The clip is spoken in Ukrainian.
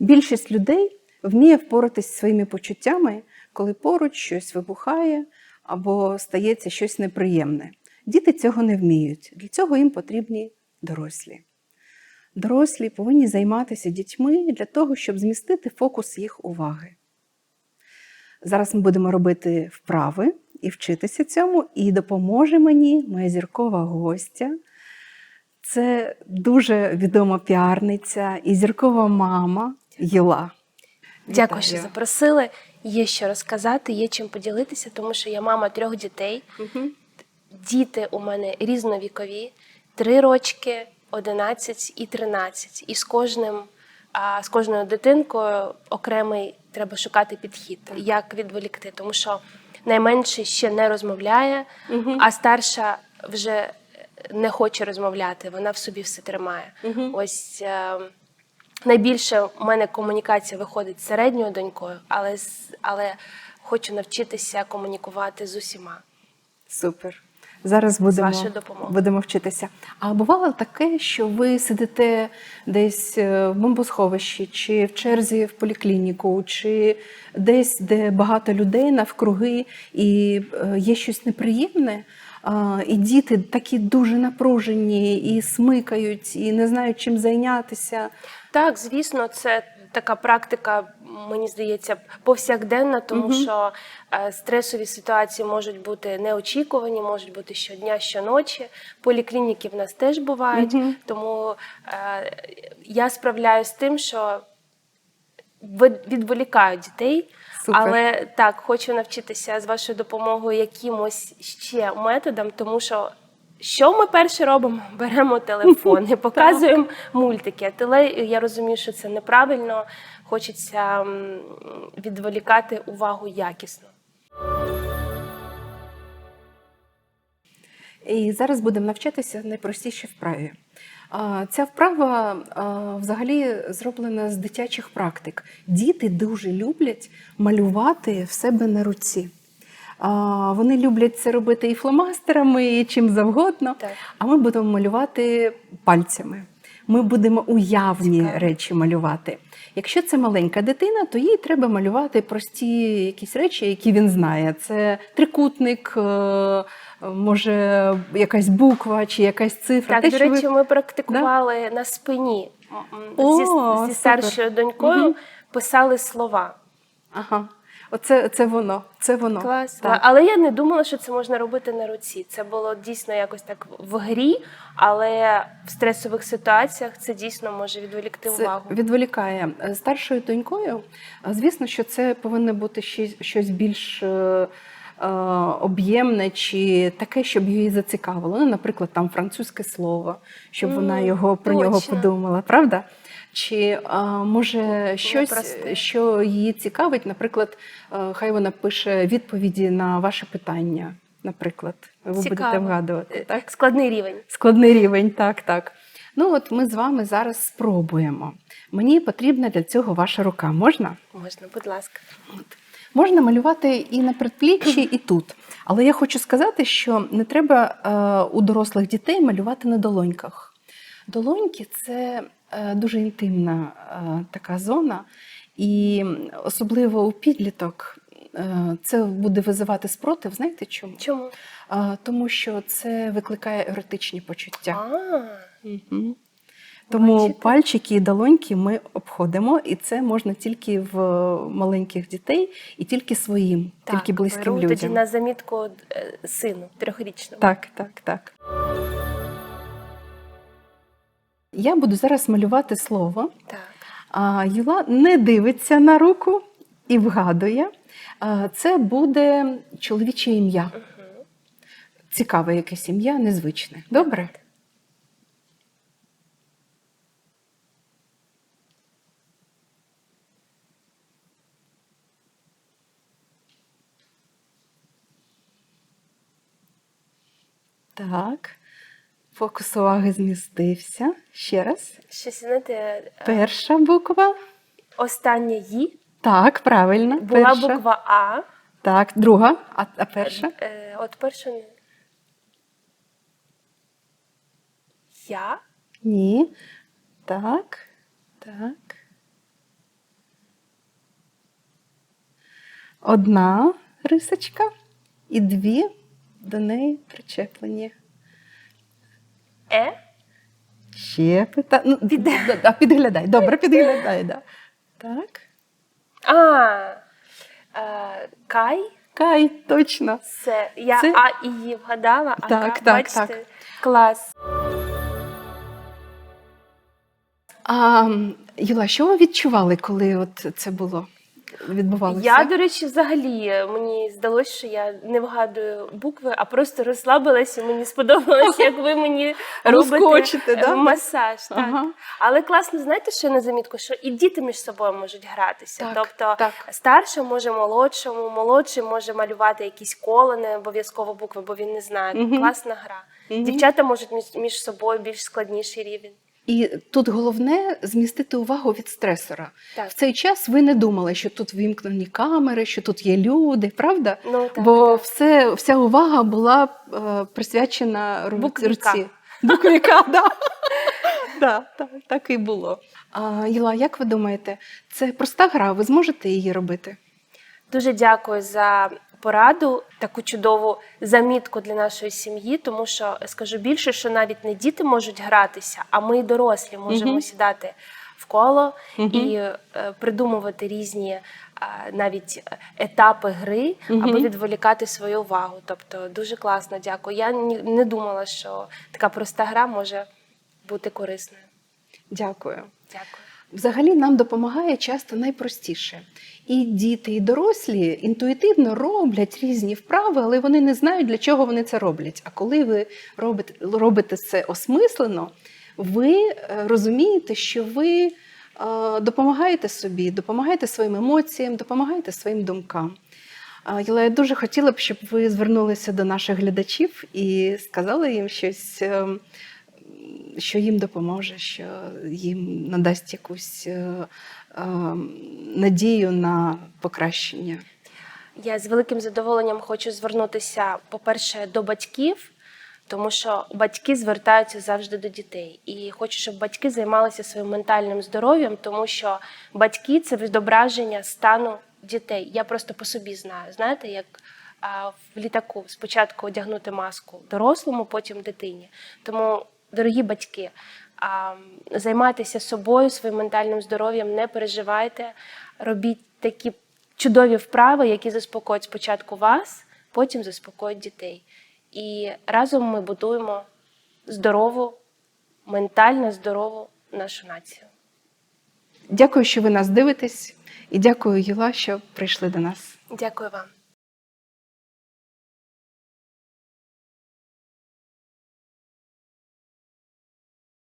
Більшість людей вміє впоратись зі своїми почуттями, коли поруч щось вибухає або стається щось неприємне. Діти цього не вміють. Для цього їм потрібні дорослі. Дорослі повинні займатися дітьми для того, щоб змістити фокус їх уваги. Зараз ми будемо робити вправи і вчитися цьому, і допоможе мені моя зіркова гостя. Це дуже відома піарниця і зіркова мама Єла. Дякую, що запросили. Є що розказати, є чим поділитися, тому що я мама трьох дітей. Діти у мене різновікові: три рочки, 11 і 13. І з кожним, а, з кожною дитинкою окремий треба шукати підхід, як відволікти, тому що найменший ще не розмовляє, а старша вже не хоче розмовляти, вона в собі все тримає. Ось е, найбільше у мене комунікація виходить з середньою донькою, але, але хочу навчитися комунікувати з усіма. Супер. Зараз будемо, будемо вчитися. А бувало таке, що ви сидите десь е, в бомбосховищі, чи в черзі в поліклініку, чи десь, де багато людей навкруги, і е, є щось неприємне, і діти такі дуже напружені, і смикають, і не знають, чим зайнятися. Так, звісно, це така практика, мені здається, повсякденна, тому Мгм. що е, стресові ситуації можуть бути неочікувані, можуть бути щодня, щоночі. Поліклініки в нас теж бувають, Мгм. тому е, я справляюсь з тим, що відволікаю дітей. Супер. Але так, хочу навчитися з вашою допомогою якимось ще методам, тому що що ми перше робимо? Беремо телефон і показуємо мультики. Але я розумію, що це неправильно. Хочеться відволікати увагу якісно. І зараз будемо навчатися найпростішій вправі. Ця вправа взагалі зроблена з дитячих практик. Діти дуже люблять малювати в себе на руці. Вони люблять це робити і фломастерами, і чим завгодно. Так. А ми будемо малювати пальцями. Ми будемо уявні Цікаво. речі малювати. Якщо це маленька дитина, то їй треба малювати прості якісь речі, які він знає. Це трикутник, е, може якась буква чи якась цифра. Так, Те, до що ви- речі, ми практикували на спині О, зі, зі старшою донькою Мгм. писали слова. Ага. Оце це воно. Це воно. Клас. Так. Але я не думала, що це можна робити на руці. Це було дійсно якось так в грі, але в стресових ситуаціях це дійсно може відволікти Це увагу. відволікає Е, старшою донькою. е, Звісно, що це повинно бути щось, щось більш е, об'ємне чи таке, щоб її зацікавило. Ну, наприклад, там французьке слово, щоб вона його про нього подумала, правда? Чи е, може щось, що її цікавить, наприклад, е, хай вона пише відповіді на ваше питання, наприклад, ви будете вгадувати, так? Складний рівень. Складний рівень, так, так. Ну от ми з вами зараз спробуємо. Мені потрібна для цього ваша рука. Можна? Можна, будь ласка. От. Можна малювати і на предпліччі, і тут. Але я хочу сказати, що не треба е, у дорослих дітей малювати на долоньках. Долоньки це е, дуже інтимна е, така зона, і особливо у підліток е, це буде визивати спротив. Знаєте чому? Чому? Е, тому що це викликає еротичні почуття. Тому Бачите? пальчики і долоньки ми обходимо, і це можна тільки в маленьких дітей і тільки своїм, так, тільки близьким беру людям. тоді на замітку е, сину трьохрічному. Так, так, так. Я буду зараз малювати слово. Так. А Юла не дивиться на руку і вгадує. А, Це буде чоловіче ім'я. Мгм. Цікаве якесь ім'я, незвичне. Добре? Так. Фокус уваги змістився. Ще раз. Щось знаєте, е, Перша буква. Остання «ї». Так, правильно. Була перша. буква А. Так, друга. А, а перша? Е, От перша. Я. Ні. Так. Так. Одна рисочка і дві до неї причеплені. Е? Ще питання. Ну, під... да, підглядай. Добре, підглядай. Да. Так. А, е, Кай. Кай, точно. Це я Це- А і Її вгадала, а Так, так, бачите, так. клас. А, м, Юла, що ви відчували, коли от це було? Відбувалося? Я, до речі, взагалі мені здалося, що я не вгадую букви, а просто розслабилася. і Мені сподобалось, як ви мені робите да? масаж. Так. Ага. Але класно, знаєте, що на замітку, що і діти між собою можуть гратися. Так, тобто так. старша може молодшому, молодший може малювати якісь кола, не обов'язково букви, бо він не знає. Мгм. Класна гра. Мгм. Дівчата можуть між собою більш складніший рівень. І тут головне змістити увагу від стресора. Так. В цей час ви не думали, що тут вимкнені камери, що тут є люди, правда? Ну, так, Бо так. все, вся увага була е, присвячена ру- руці. Буквіка, да. да, так, так і було. А, Єла, як ви думаєте, це проста гра, ви зможете її робити? Дуже дякую за пораду, таку чудову замітку для нашої сім'ї, тому що скажу більше, що навіть не діти можуть гратися, а ми, дорослі, можемо Мгм. сідати в коло Мгм. і е, придумувати різні е, навіть етапи гри, Мгм. аби відволікати свою увагу. Тобто дуже класно, дякую. Я не думала, що така проста гра може бути корисною. Дякую. Дякую. Взагалі нам допомагає часто найпростіше. І діти, і дорослі інтуїтивно роблять різні вправи, але вони не знають, для чого вони це роблять. А коли ви робите, робите це осмислено, ви е, розумієте, що ви е, допомагаєте собі, допомагаєте своїм емоціям, допомагаєте своїм думкам. А, Єла, я дуже хотіла б, щоб ви звернулися до наших глядачів і сказали їм щось, е, що їм допоможе, що їм надасть якусь е, е, надію на покращення. Я з великим задоволенням хочу звернутися, по-перше, до батьків, тому що батьки звертаються завжди до дітей. І хочу, щоб батьки займалися своїм ментальним здоров'ям, тому що батьки це відображення стану дітей. Я просто по собі знаю. Знаєте, як в літаку спочатку одягнути маску дорослому, потім дитині. Тому, дорогі батьки, займайтеся собою, своїм ментальним здоров'ям, не переживайте, робіть такі чудові вправи, які заспокоять спочатку вас, потім заспокоять дітей. І разом ми будуємо здорову, ментально здорову нашу націю. Дякую, що ви нас дивитесь, і дякую, Єла, що прийшли до нас. Дякую вам.